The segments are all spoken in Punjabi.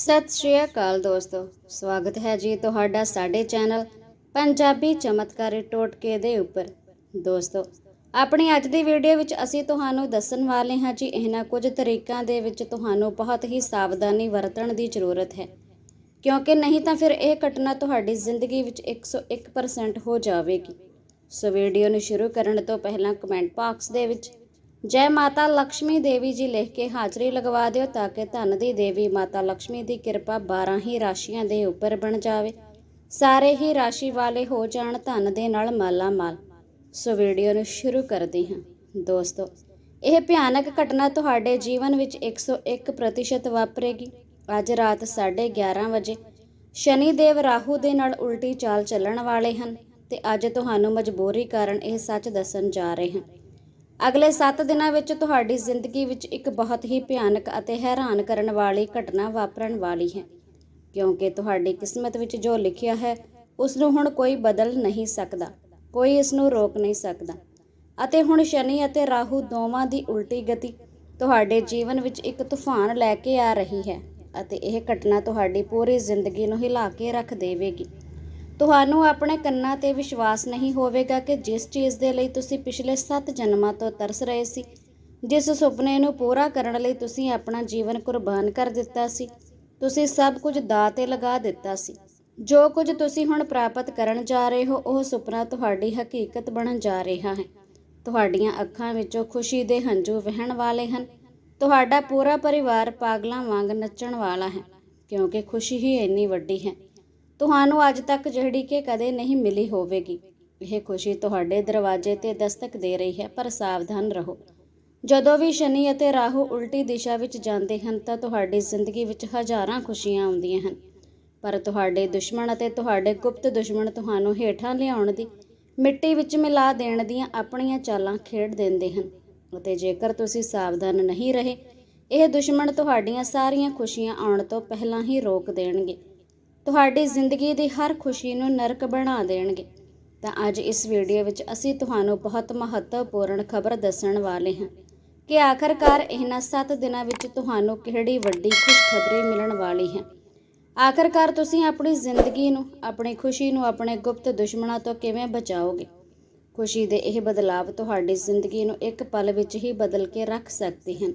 ਸਤਿ ਸ਼੍ਰੀ ਅਕਾਲ ਦੋਸਤੋ, ਸਵਾਗਤ ਹੈ ਜੀ ਤੁਹਾਡਾ ਸਾਡੇ ਚੈਨਲ ਪੰਜਾਬੀ ਚਮਤਕਾਰੀ ਟੋਟਕੇ ਦੇ ਉੱਪਰ। ਦੋਸਤੋ, ਆਪਣੀ ਅੱਜ ਦੀ ਵੀਡੀਓ ਵਿੱਚ ਅਸੀਂ ਤੁਹਾਨੂੰ ਦੱਸਣ ਵਾਲੇ ਹਾਂ ਜੀ, ਇਹਨਾਂ ਕੁਝ ਤਰੀਕਾਂ ਦੇ ਵਿੱਚ ਤੁਹਾਨੂੰ ਬਹੁਤ ਹੀ ਸਾਵਧਾਨੀ ਵਰਤਣ ਦੀ ਜ਼ਰੂਰਤ ਹੈ। ਕਿਉਂਕਿ ਨਹੀਂ ਤਾਂ ਫਿਰ ਇਹ ਘਟਨਾ ਤੁਹਾਡੀ ਜ਼ਿੰਦਗੀ ਵਿੱਚ 101% ਹੋ ਜਾਵੇਗੀ। ਸੋ ਵੀਡੀਓ ਨੂੰ ਸ਼ੁਰੂ ਕਰਨ ਤੋਂ ਪਹਿਲਾਂ ਕਮੈਂਟ ਬਾਕਸ ਦੇ ਵਿੱਚ ਜੈ ਮਾਤਾ ਲక్ష్ਮੀ ਦੇਵੀ ਜੀ ਲਿਖ ਕੇ ਹਾਜ਼ਰੀ ਲਗਵਾ ਦਿਓ ਤਾਂ ਕਿ ਧਨ ਦੀ ਦੇਵੀ ਮਾਤਾ ਲక్ష్ਮੀ ਦੀ ਕਿਰਪਾ 12 ਹੀ ਰਾਸ਼ੀਆਂ ਦੇ ਉੱਪਰ ਬਣ ਜਾਵੇ। ਸਾਰੇ ਹੀ ਰਾਸ਼ੀ ਵਾਲੇ ਹੋ ਜਾਣ ਧਨ ਦੇ ਨਾਲ ਮਾਲਾ ਮਾਲ ਸੋ ਵੀਡੀਓ ਨੂੰ ਸ਼ੁਰੂ ਕਰਦੇ ਹਾਂ। ਦੋਸਤੋ, ਇਹ ਭਿਆਨਕ ਘਟਨਾ ਤੁਹਾਡੇ ਜੀਵਨ ਵਿੱਚ 101% ਵਾਪਰੇਗੀ। ਅੱਜ ਰਾਤ 11:30 ਵਜੇ ਸ਼ਨੀ ਦੇਵ ਰਾਹੂ ਦੇ ਨਾਲ ਉਲਟੀ ਚਾਲ ਚੱਲਣ ਵਾਲੇ ਹਨ ਤੇ ਅੱਜ ਤੁਹਾਨੂੰ ਮਜਬੂਰੀ ਕਾਰਨ ਇਹ ਸੱਚ ਦੱਸਣ ਜਾ ਰਹੇ ਹਾਂ। ਅਗਲੇ 7 ਦਿਨਾਂ ਵਿੱਚ ਤੁਹਾਡੀ ਜ਼ਿੰਦਗੀ ਵਿੱਚ ਇੱਕ ਬਹੁਤ ਹੀ ਭਿਆਨਕ ਅਤੇ ਹੈਰਾਨ ਕਰਨ ਵਾਲੀ ਘਟਨਾ ਵਾਪਰਨ ਵਾਲੀ ਹੈ, ਕਿਉਂਕਿ ਤੁਹਾਡੀ ਕਿਸਮਤ ਵਿੱਚ ਜੋ ਲਿਖਿਆ ਹੈ ਉਸ ਨੂੰ ਹੁਣ ਕੋਈ ਬਦਲ ਨਹੀਂ ਸਕਦਾ, ਕੋਈ ਇਸ ਨੂੰ ਰੋਕ ਨਹੀਂ ਸਕਦਾ। ਅਤੇ ਹੁਣ ਸ਼ਨੀ ਅਤੇ ਰਾਹੂ ਦੋਵਾਂ ਦੀ ਉਲਟੀ ਗਤੀ ਤੁਹਾਡੇ ਜੀਵਨ ਵਿੱਚ ਇੱਕ ਤੂਫਾਨ ਲੈ ਕੇ ਆ ਰਹੀ ਹੈ ਅਤੇ ਇਹ ਘਟਨਾ ਤੁਹਾਡੀ ਪੂਰੀ ਜ਼ਿੰਦਗੀ ਨੂੰ ਹਿਲਾ ਕੇ ਰੱਖ ਦੇਵੇਗੀ। ਤੁਹਾਨੂੰ ਆਪਣੇ ਕੰਨਾਂ ਤੇ ਵਿਸ਼ਵਾਸ ਨਹੀਂ ਹੋਵੇਗਾ ਕਿ ਜਿਸ ਚੀਜ਼ ਦੇ ਲਈ ਤੁਸੀਂ ਪਿਛਲੇ 7 ਜਨਮਾਂ ਤੋਂ ਤਰਸ ਰਹੇ ਸੀ, ਜਿਸ ਸੁਪਨੇ ਨੂੰ ਪੂਰਾ ਕਰਨ ਲਈ ਤੁਸੀਂ ਆਪਣਾ ਜੀਵਨ ਕੁਰਬਾਨ ਕਰ ਦਿੱਤਾ ਸੀ, ਤੁਸੀਂ ਸਭ ਕੁਝ ਦਾਅ ਤੇ ਲਗਾ ਦਿੱਤਾ ਸੀ। ਜੋ ਕੁਝ ਤੁਸੀਂ ਹੁਣ ਪ੍ਰਾਪਤ ਕਰਨ ਜਾ ਰਹੇ ਹੋ, ਉਹ ਸੁਪਨਾ ਤੁਹਾਡੀ ਹਕੀਕਤ ਬਣਨ ਜਾ ਰਿਹਾ ਹੈ। ਤੁਹਾਡੀਆਂ ਅੱਖਾਂ ਵਿੱਚੋਂ ਖੁਸ਼ੀ ਦੇ ਹੰਝੂ ਵਹਿਣ ਵਾਲੇ ਹਨ। ਤੁਹਾਡਾ ਪੂਰਾ ਪਰਿਵਾਰ ਪਾਗਲਾਂ ਵਾਂਗ ਨੱਚਣ ਵਾਲਾ ਹੈ, ਕਿਉਂਕਿ ਖੁਸ਼ੀ ਹੀ ਇੰਨੀ ਵੱਡੀ ਹੈ। ਤੁਹਾਨੂੰ ਅੱਜ ਤੱਕ ਜਿਹੜੀ ਕਿ ਕਦੇ ਨਹੀਂ ਮਿਲੀ ਹੋਵੇਗੀ। ਇਹ ਖੁਸ਼ੀ ਤੁਹਾਡੇ ਦਰਵਾਜ਼ੇ ਤੇ ਦਸਤਕ ਦੇ ਰਹੀ ਹੈ, ਪਰ ਸਾਵਧਾਨ ਰਹੋ। ਜਦੋਂ ਵੀ ਸ਼ਨੀ ਅਤੇ ਰਾਹੂ ਉਲਟੀ ਦਿਸ਼ਾ ਵਿੱਚ ਜਾਂਦੇ ਹਨ, ਤਾਂ ਤੁਹਾਡੀ ਜ਼ਿੰਦਗੀ ਵਿੱਚ ਹਜ਼ਾਰਾਂ ਖੁਸ਼ੀਆਂ ਆਉਂਦੀਆਂ ਹਨ। ਪਰ ਤੁਹਾਡੇ ਦੁਸ਼ਮਣ ਅਤੇ ਤੁਹਾਡੇ ਗੁਪਤ ਦੁਸ਼ਮਣ ਤੁਹਾਨੂੰ ਹੇਠਾਂ ਲਿਆਉਣ ਦੀ, ਮਿੱਟੀ ਵਿੱਚ ਮਿਲਾ ਦੇਣ ਦੀਆਂ ਆਪਣੀਆਂ ਚਾਲਾਂ ਖੇਡ ਦਿੰਦੇ ਹਨ। ਅਤੇ ਜੇਕਰ ਤੁਸੀਂ ਸਾਵਧਾਨ ਨਹੀਂ ਰਹੇ, ਇਹ ਦੁਸ਼ਮਣ ਤੁਹਾਡੀਆਂ ਸਾਰੀਆਂ ਖੁਸ਼ੀਆਂ ਆਉਣ ਤੋਂ ਪਹਿਲਾਂ ਹੀ ਰੋਕ ਦੇਣਗੇ। ਤੁਹਾਡੀ ਜ਼ਿੰਦਗੀ ਦੀ ਹਰ ਖੁਸ਼ੀ ਨੂੰ ਨਰਕ ਬਣਾ ਦੇਣਗੇ। ਤਾਂ ਅੱਜ ਇਸ ਵੀਡੀਓ ਵਿੱਚ ਅਸੀਂ ਤੁਹਾਨੂੰ ਬਹੁਤ ਮਹੱਤਵਪੂਰਨ ਖਬਰ ਦੱਸਣ ਵਾਲੇ ਹਾਂ ਕਿ ਆਖਰਕਾਰ ਇਹਨਾਂ 7 ਦਿਨਾਂ ਵਿੱਚ ਤੁਹਾਨੂੰ ਕਿਹੜੀ ਵੱਡੀ ਖੁਸ਼ਖਬਰੀ ਮਿਲਣ ਵਾਲੀ ਹੈ। ਆਖਰਕਾਰ ਤੁਸੀਂ ਆਪਣੀ ਜ਼ਿੰਦਗੀ ਨੂੰ, ਆਪਣੀ ਖੁਸ਼ੀ ਨੂੰ ਆਪਣੇ ਗੁਪਤ ਦੁਸ਼ਮਣਾਂ ਤੋਂ ਕਿਵੇਂ ਬਚਾਓਗੇ? ਖੁਸ਼ੀ ਦੇ ਇਹ ਬਦਲਾਵ ਤੁਹਾਡੀ ਜ਼ਿੰਦਗੀ ਨੂੰ ਇੱਕ ਪਲ ਵਿੱਚ ਹੀ ਬਦਲ ਕੇ ਰੱਖ ਸਕਦੇ ਹਨ।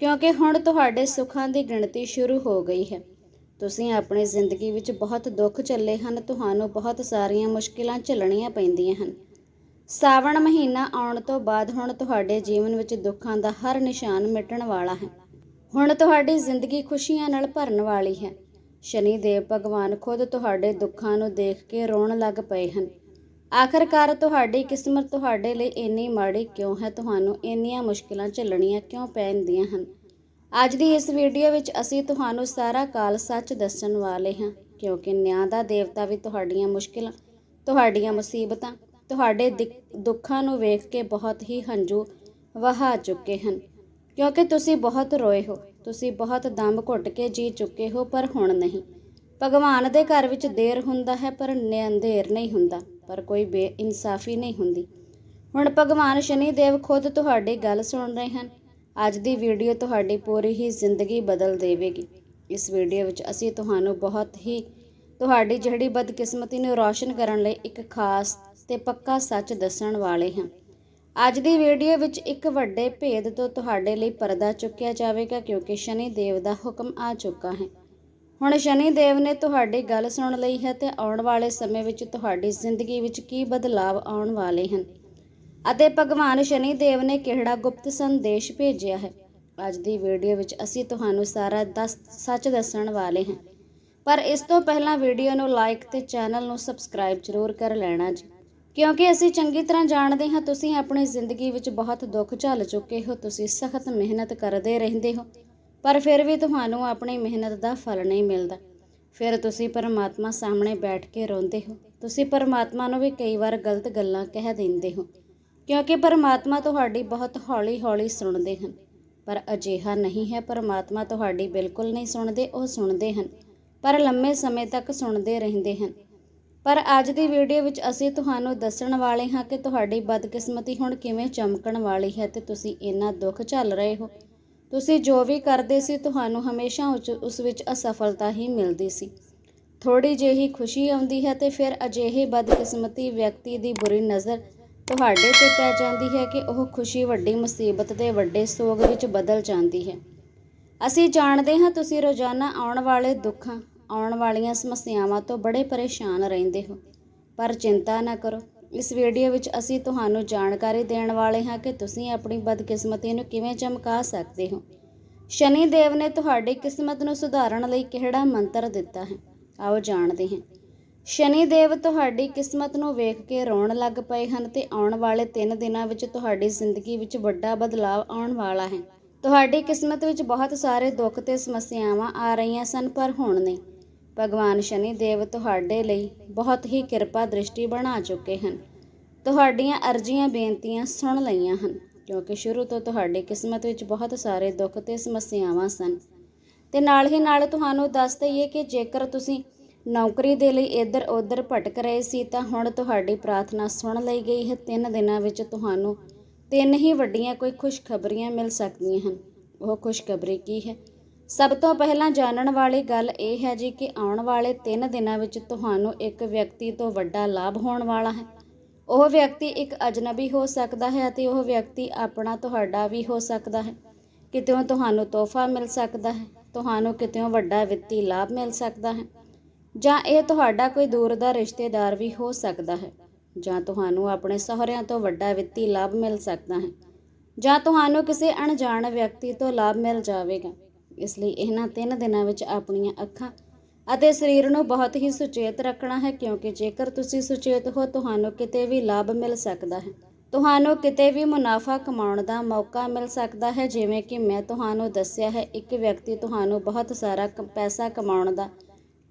ਕਿਉਂਕਿ ਹੁਣ ਤੁਹਾਡੇ ਸੁੱਖਾਂ ਦੀ ਗਿਣਤੀ ਸ਼ੁਰੂ ਹੋ ਗਈ ਹੈ। ਤੁਸੀਂ ਆਪਣੀ ਜ਼ਿੰਦਗੀ ਵਿੱਚ ਬਹੁਤ ਦੁੱਖ ਝੱਲੇ ਹਨ, ਤੁਹਾਨੂੰ ਬਹੁਤ ਸਾਰੀਆਂ ਮੁਸ਼ਕਿਲਾਂ ਝੱਲਣੀਆਂ ਪੈਂਦੀਆਂ ਹਨ। ਸਾਵਣ ਮਹੀਨਾ ਆਉਣ ਤੋਂ ਬਾਅਦ ਹੁਣ ਤੁਹਾਡੇ ਜੀਵਨ ਵਿੱਚ ਦੁੱਖਾਂ ਦਾ ਹਰ ਨਿਸ਼ਾਨ ਮਿਟਣ ਵਾਲਾ ਹੈ। ਹੁਣ ਤੁਹਾਡੀ ਜ਼ਿੰਦਗੀ ਖੁਸ਼ੀਆਂ ਨਾਲ ਭਰਨ ਵਾਲੀ ਹੈ। ਸ਼ਨੀ ਦੇਵ ਭਗਵਾਨ ਖੁਦ ਤੁਹਾਡੇ ਦੁੱਖਾਂ ਨੂੰ ਦੇਖ ਕੇ ਰੋਣ ਲੱਗ ਪਏ ਹਨ। ਆਖਰਕਾਰ ਤੁਹਾਡੀ ਕਿਸਮਤ ਤੁਹਾਡੇ ਲਈ ਇੰਨੀ ਮਾੜੀ ਕਿਉਂ ਹੈ? ਤੁਹਾਨੂੰ ਇੰਨੀਆਂ ਮੁਸ਼ਕਿਲਾਂ ਝੱਲਣੀਆਂ ਕਿਉਂ ਪੈਂਦੀਆਂ ਹਨ? ਅੱਜ ਦੀ ਇਸ ਵੀਡੀਓ ਵਿੱਚ ਅਸੀਂ ਤੁਹਾਨੂੰ ਸਾਰਾ ਕਾਲ ਸੱਚ ਦੱਸਣ ਵਾਲੇ ਹਾਂ, ਕਿਉਂਕਿ ਨਿਆਂ ਦਾ ਦੇਵਤਾ ਵੀ ਤੁਹਾਡੀਆਂ ਮੁਸ਼ਕਿਲਾਂ, ਤੁਹਾਡੀਆਂ ਮੁਸੀਬਤਾਂ, ਤੁਹਾਡੇ ਦੁੱਖਾਂ ਨੂੰ ਵੇਖ ਕੇ ਬਹੁਤ ਹੀ ਹੰਝੂ ਵਹਾ ਚੁੱਕੇ ਹਨ। ਕਿਉਂਕਿ ਤੁਸੀਂ ਬਹੁਤ ਰੋਏ ਹੋ, ਤੁਸੀਂ ਬਹੁਤ ਦਮ ਘੁੱਟ ਕੇ ਜੀ ਚੁੱਕੇ ਹੋ, ਪਰ ਹੁਣ ਨਹੀਂ। ਭਗਵਾਨ ਦੇ ਘਰ ਵਿੱਚ ਦੇਰ ਹੁੰਦਾ ਹੈ, ਪਰ ਅੰਧੇਰ ਨਹੀਂ ਹੁੰਦਾ, ਪਰ ਕੋਈ ਬੇਇਨਸਾਫੀ ਨਹੀਂ ਹੁੰਦੀ। ਹੁਣ ਭਗਵਾਨ ਸ਼ਨੀ ਦੇਵ ਖੁਦ ਤੁਹਾਡੀ ਗੱਲ ਸੁਣ ਰਹੇ ਹਨ। ਅੱਜ ਦੀ ਵੀਡੀਓ ਤੁਹਾਡੀ ਪੂਰੀ ਹੀ ਜ਼ਿੰਦਗੀ ਬਦਲ ਦੇਵੇਗੀ। ਇਸ ਵੀਡੀਓ ਵਿੱਚ ਅਸੀਂ ਤੁਹਾਨੂੰ ਬਹੁਤ ਹੀ, ਤੁਹਾਡੀ ਜਿਹੜੀ ਬਦਕਿਸਮਤੀ ਨੂੰ ਰੌਸ਼ਨ ਕਰਨ ਲਈ ਇੱਕ ਖਾਸ ਤੇ ਪੱਕਾ ਸੱਚ ਦੱਸਣ ਵਾਲੇ ਹਾਂ। ਅੱਜ ਦੀ ਵੀਡੀਓ ਵਿੱਚ ਇੱਕ ਵੱਡੇ ਭੇਦ ਤੋਂ ਤੁਹਾਡੇ ਲਈ ਪਰਦਾ ਚੁੱਕਿਆ ਜਾਵੇਗਾ ਕਿਉਂਕਿ ਸ਼ਨੀ ਦੇਵ ਦਾ ਹੁਕਮ ਆ ਚੁੱਕਾ ਹੈ। ਹੁਣ ਸ਼ਨੀ ਦੇਵ ਨੇ ਤੁਹਾਡੀ ਗੱਲ ਸੁਣ ਲਈ ਹੈ ਤੇ ਆਉਣ ਵਾਲੇ ਸਮੇਂ ਵਿੱਚ ਤੁਹਾਡੀ ਜ਼ਿੰਦਗੀ ਵਿੱਚ ਕੀ ਬਦਲਾਅ ਆਉਣ ਵਾਲੇ ਹਨ? ਅਤੇ ਭਗਵਾਨ ਸ਼ਨੀ ਦੇਵ ਨੇ ਕਿਹੜਾ ਗੁਪਤ ਸੰਦੇਸ਼ ਭੇਜਿਆ ਹੈ? ਅੱਜ ਦੀ ਵੀਡੀਓ ਵਿੱਚ ਅਸੀਂ ਤੁਹਾਨੂੰ ਸਾਰਾ ਦੱਸ, ਸੱਚ ਦੱਸਣ ਵਾਲੇ ਹਾਂ। ਪਰ ਇਸ ਤੋਂ ਪਹਿਲਾਂ ਵੀਡੀਓ ਨੂੰ ਲਾਈਕ ਤੇ ਚੈਨਲ ਨੂੰ ਸਬਸਕ੍ਰਾਈਬ ਜ਼ਰੂਰ ਕਰ ਲੈਣਾ ਜੀ। ਕਿਉਂਕਿ ਅਸੀਂ ਚੰਗੀ ਤਰ੍ਹਾਂ ਜਾਣਦੇ ਹਾਂ, ਤੁਸੀਂ ਆਪਣੀ ਜ਼ਿੰਦਗੀ ਵਿੱਚ ਬਹੁਤ ਦੁੱਖ ਝੱਲ ਚੁੱਕੇ ਹੋ, ਤੁਸੀਂ ਸਖਤ ਮਿਹਨਤ ਕਰਦੇ ਰਹਿੰਦੇ ਹੋ। ਪਰ ਫਿਰ ਵੀ ਤੁਹਾਨੂੰ ਆਪਣੀ ਮਿਹਨਤ ਦਾ ਫਲ ਨਹੀਂ ਮਿਲਦਾ। ਫਿਰ ਤੁਸੀਂ ਪਰਮਾਤਮਾ ਸਾਹਮਣੇ ਬੈਠ ਕੇ ਰੋਂਦੇ ਹੋ। ਤੁਸੀਂ ਪਰਮਾਤਮਾ ਨੂੰ ਵੀ ਕਈ ਵਾਰ ਗਲਤ ਗੱਲਾਂ ਕਹਿ ਦਿੰਦੇ ਹੋ। ਕਿਉਂਕਿ ਪਰਮਾਤਮਾ ਤੁਹਾਡੀ ਬਹੁਤ ਹੌਲੀ-ਹੌਲੀ ਸੁਣਦੇ ਹਨ। ਪਰ ਅਜਿਹਾ ਨਹੀਂ ਹੈ, ਪਰਮਾਤਮਾ ਤੁਹਾਡੀ ਬਿਲਕੁਲ ਨਹੀਂ ਸੁਣਦੇ, ਉਹ ਸੁਣਦੇ ਹਨ। ਪਰ ਲੰਮੇ ਸਮੇਂ ਤੱਕ ਸੁਣਦੇ ਰਹਿੰਦੇ ਹਨ। ਪਰ ਅੱਜ ਦੀ ਵੀਡੀਓ ਵਿੱਚ ਅਸੀਂ ਤੁਹਾਨੂੰ ਦੱਸਣ ਵਾਲੇ ਹਾਂ ਕਿ ਤੁਹਾਡੀ ਬਦਕਿਸਮਤੀ ਹੁਣ ਕਿਵੇਂ ਚਮਕਣ ਵਾਲੀ ਹੈ ਤੇ ਤੁਸੀਂ ਇੰਨਾ ਦੁੱਖ ਝੱਲ ਰਹੇ ਹੋ। ਤੁਸੀਂ ਜੋ ਵੀ ਕਰਦੇ ਸੀ, ਤੁਹਾਨੂੰ ਹਮੇਸ਼ਾ ਉਸ- ਉਸ ਵਿੱਚ ਅਸਫਲਤਾ ਹੀ ਮਿਲਦੀ ਸੀ। ਥੋੜੀ ਜਿਹੀ ਖੁਸ਼ੀ ਆਉਂਦੀ ਹੈ ਤੇ ਫਿਰ ਅਜਿਹੇ ਬਦਕਿਸਮਤੀ ਵਿਅਕਤੀ ਦੀ ਬੁਰੀ ਨਜ਼ਰ ਤੁਹਾਡੇ ਤੇ ਪੈ ਜਾਂਦੀ ਹੈ ਕਿ ਉਹ ਖੁਸ਼ੀ ਵੱਡੀ ਮੁਸੀਬਤ ਦੇ ਵੱਡੇ ਸੋਗ ਵਿੱਚ ਬਦਲ ਜਾਂਦੀ ਹੈ। ਅਸੀਂ ਜਾਣਦੇ ਹਾਂ ਤੁਸੀਂ ਰੋਜ਼ਾਨਾ ਆਉਣ ਵਾਲੇ ਦੁੱਖਾਂ, ਆਉਣ ਵਾਲੀਆਂ ਸਮੱਸਿਆਵਾਂ ਤੋਂ ਬੜੇ ਪਰੇਸ਼ਾਨ ਰਹਿੰਦੇ ਹੋ। ਪਰ ਚਿੰਤਾ ਨਾ ਕਰੋ। ਇਸ ਵੀਡੀਓ ਵਿੱਚ ਅਸੀਂ ਤੁਹਾਨੂੰ ਜਾਣਕਾਰੀ ਦੇਣ ਵਾਲੇ ਹਾਂ ਕਿ ਤੁਸੀਂ ਆਪਣੀ ਬਦਕਿਸਮਤੀ ਨੂੰ ਕਿਵੇਂ ਚਮਕਾ ਸਕਦੇ ਹੋ। ਸ਼ਨੀ ਦੇਵ ਨੇ ਤੁਹਾਡੀ ਕਿਸਮਤ ਨੂੰ ਸੁਧਾਰਨ ਲਈ ਕਿਹੜਾ ਮੰਤਰ ਦਿੱਤਾ ਹੈ? ਆਓ ਜਾਣਦੇ ਹਾਂ। ਸ਼ਨੀ ਦੇਵ ਤੁਹਾਡੀ ਕਿਸਮਤ ਨੂੰ ਵੇਖ ਕੇ ਰੋਣ ਲੱਗ ਪਏ ਹਨ ਤੇ ਆਉਣ ਵਾਲੇ 3 ਦਿਨਾਂ ਵਿੱਚ ਤੁਹਾਡੀ ਜ਼ਿੰਦਗੀ ਵਿੱਚ ਵੱਡਾ ਬਦਲਾਅ ਆਉਣ ਵਾਲਾ ਹੈ। ਤੁਹਾਡੀ ਕਿਸਮਤ ਵਿੱਚ ਬਹੁਤ ਸਾਰੇ ਦੁੱਖ ਤੇ ਸਮੱਸਿਆਵਾਂ ਆ ਰਹੀਆਂ ਸਨ, ਪਰ ਹੁਣ ਨਹੀਂ। ਭਗਵਾਨ ਸ਼ਨੀ ਦੇਵ ਤੁਹਾਡੇ ਲਈ ਬਹੁਤ ਹੀ ਕਿਰਪਾ ਦ੍ਰਿਸ਼ਟੀ ਬਣਾ ਚੁੱਕੇ ਹਨ। ਤੁਹਾਡੀਆਂ ਅਰਜ਼ੀਆਂ, ਬੇਨਤੀਆਂ ਸੁਣ ਲਈਆਂ ਹਨ, ਕਿਉਂਕਿ ਸ਼ੁਰੂ ਤੋਂ ਤੁਹਾਡੀ ਕਿਸਮਤ ਵਿੱਚ ਬਹੁਤ ਸਾਰੇ ਦੁੱਖ ਤੇ ਸਮੱਸਿਆਵਾਂ ਸਨ। ਤੇ ਨਾਲ ਹੀ ਨਾਲ ਤੁਹਾਨੂੰ ਦੱਸ ਦਈਏ ਕਿ ਜੇਕਰ ਤੁਸੀਂ ਨੌਕਰੀ ਦੇ ਲਈ ਇੱਧਰ ਉੱਧਰ ਭਟਕ ਰਹੇ ਸੀ ਤਾਂ ਹੁਣ ਤੁਹਾਡੀ ਪ੍ਰਾਰਥਨਾ ਸੁਣ ਲਈ ਗਈ ਹੈ। ਤਿੰਨ ਦਿਨਾਂ ਵਿੱਚ ਤੁਹਾਨੂੰ ਤਿੰਨ ਹੀ ਵੱਡੀਆਂ ਕੋਈ ਖੁਸ਼ਖਬਰੀਆਂ ਮਿਲ ਸਕਦੀਆਂ ਹਨ। ਉਹ ਖੁਸ਼ਖਬਰੀ ਕੀ ਹੈ? ਸਭ ਤੋਂ ਪਹਿਲਾਂ ਜਾਣਨ ਵਾਲੀ ਗੱਲ ਇਹ ਹੈ ਜੀ ਕਿ ਆਉਣ ਵਾਲੇ 3 ਦਿਨਾਂ ਵਿੱਚ ਤੁਹਾਨੂੰ ਇੱਕ ਵਿਅਕਤੀ ਤੋਂ ਵੱਡਾ ਲਾਭ ਹੋਣ ਵਾਲਾ ਹੈ। ਉਹ ਵਿਅਕਤੀ ਇੱਕ ਅਜਨਬੀ ਹੋ ਸਕਦਾ ਹੈ ਅਤੇ ਉਹ ਵਿਅਕਤੀ ਆਪਣਾ ਤੁਹਾਡਾ ਵੀ ਹੋ ਸਕਦਾ ਹੈ। ਕਿਤੇੋਂ ਤੁਹਾਨੂੰ ਤੋਹਫਾ ਮਿਲ ਸਕਦਾ ਹੈ। ਤੁਹਾਨੂੰ ਕਿਤੇੋਂ ਵੱਡਾ ਵਿੱਤੀ ਲਾਭ ਮਿਲ ਸਕਦਾ ਹੈ। ਜਾਂ ਇਹ ਤੁਹਾਡਾ ਕੋਈ ਦੂਰ ਦਾ ਰਿਸ਼ਤੇਦਾਰ ਵੀ ਹੋ ਸਕਦਾ ਹੈ, ਜਾਂ ਤੁਹਾਨੂੰ ਆਪਣੇ ਸਹੁਰਿਆਂ ਤੋਂ ਵੱਡਾ ਵਿੱਤੀ ਲਾਭ ਮਿਲ ਸਕਦਾ ਹੈ, ਜਾਂ ਤੁਹਾਨੂੰ ਕਿਸੇ ਅਣਜਾਣ ਵਿਅਕਤੀ ਤੋਂ ਲਾਭ ਮਿਲ ਜਾਵੇਗਾ। ਇਸ ਲਈ ਇਹਨਾਂ ਤਿੰਨ ਦਿਨਾਂ ਵਿੱਚ ਆਪਣੀਆਂ ਅੱਖਾਂ ਅਤੇ ਸਰੀਰ ਨੂੰ ਬਹੁਤ ਹੀ ਸੁਚੇਤ ਰੱਖਣਾ ਹੈ, ਕਿਉਂਕਿ ਜੇਕਰ ਤੁਸੀਂ ਸੁਚੇਤ ਹੋ, ਤੁਹਾਨੂੰ ਕਿਤੇ ਵੀ ਲਾਭ ਮਿਲ ਸਕਦਾ ਹੈ। ਤੁਹਾਨੂੰ ਕਿਤੇ ਵੀ ਮੁਨਾਫਾ ਕਮਾਉਣ ਦਾ ਮੌਕਾ ਮਿਲ ਸਕਦਾ ਹੈ, ਜਿਵੇਂ ਕਿ ਮੈਂ ਤੁਹਾਨੂੰ ਦੱਸਿਆ ਹੈ, ਇੱਕ ਵਿਅਕਤੀ ਤੁਹਾਨੂੰ ਬਹੁਤ ਸਾਰਾ ਪੈਸਾ ਕਮਾਉਣ ਦਾ